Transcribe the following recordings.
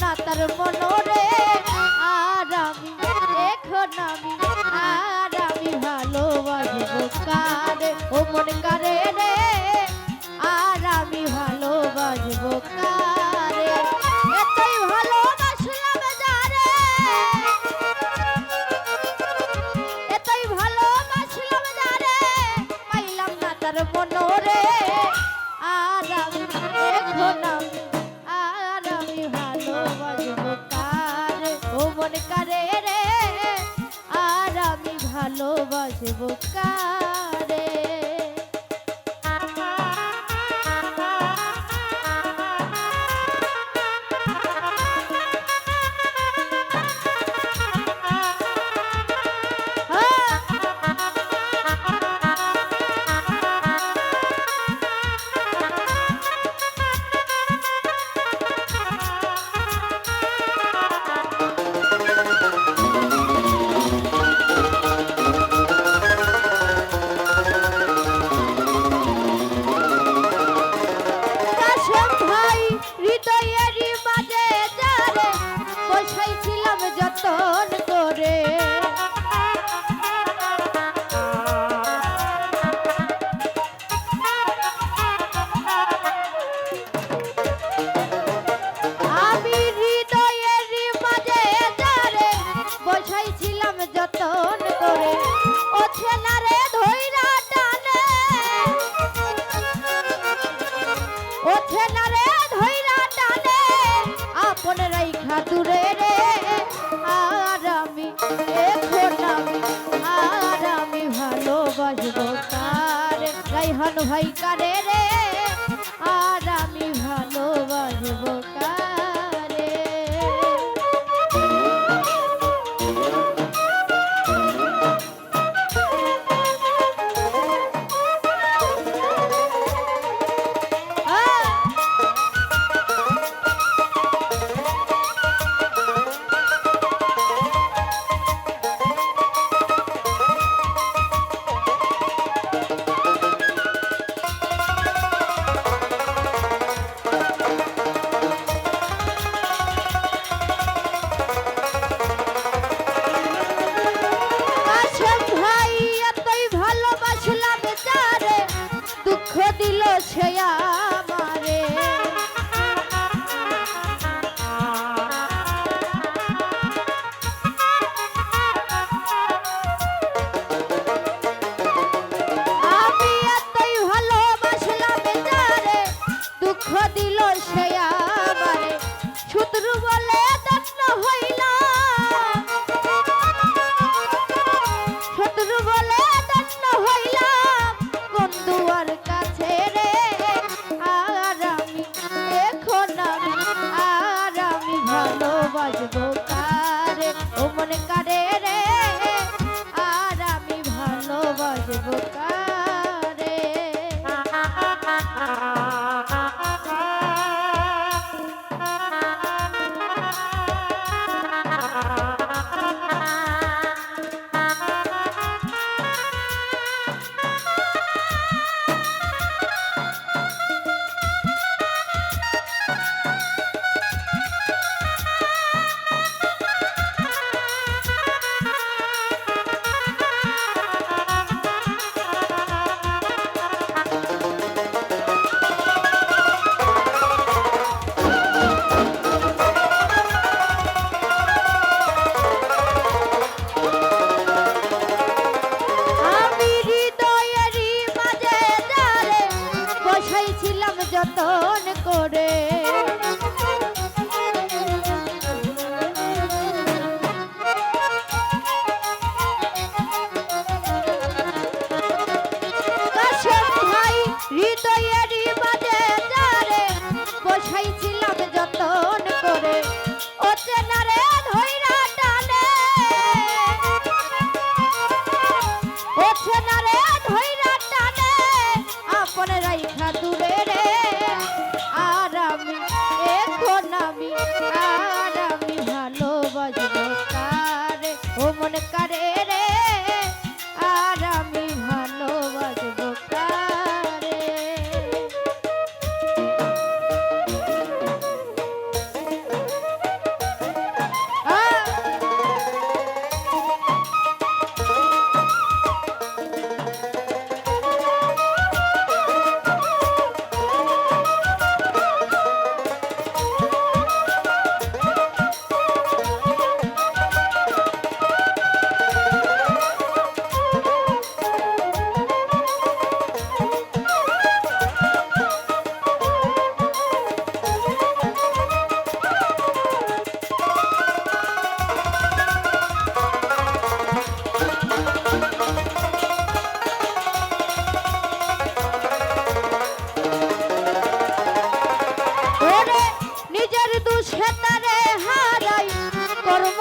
না তার মনটা vou te evocar. যতন ভাই কারে রে? আর আমি ভালোবাসবো বাজবো খাইছিলাম যতন করে। মন করে করব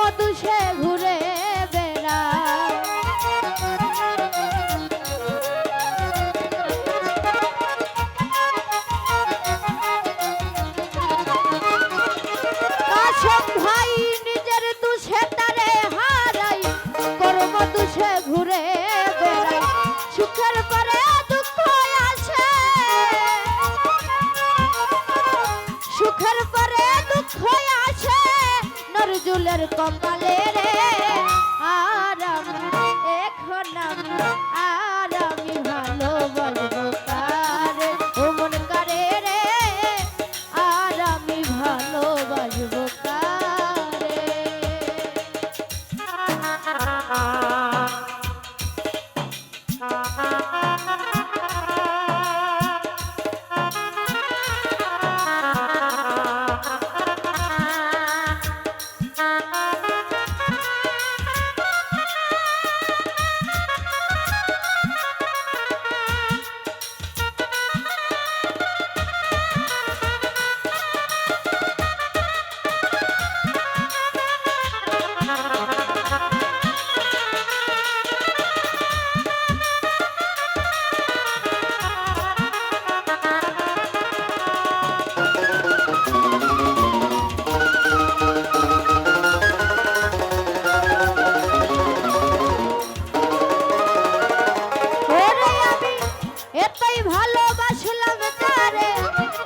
এতই ভালোবাসলাম তারে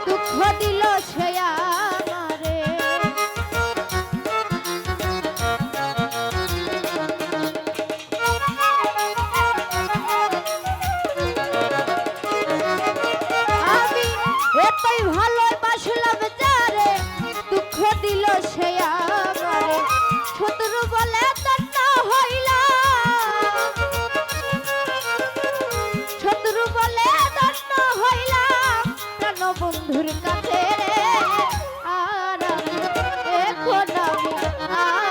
দুঃখ দিল সে ভালো বন্ধুর কাছে আর এখন আমি আর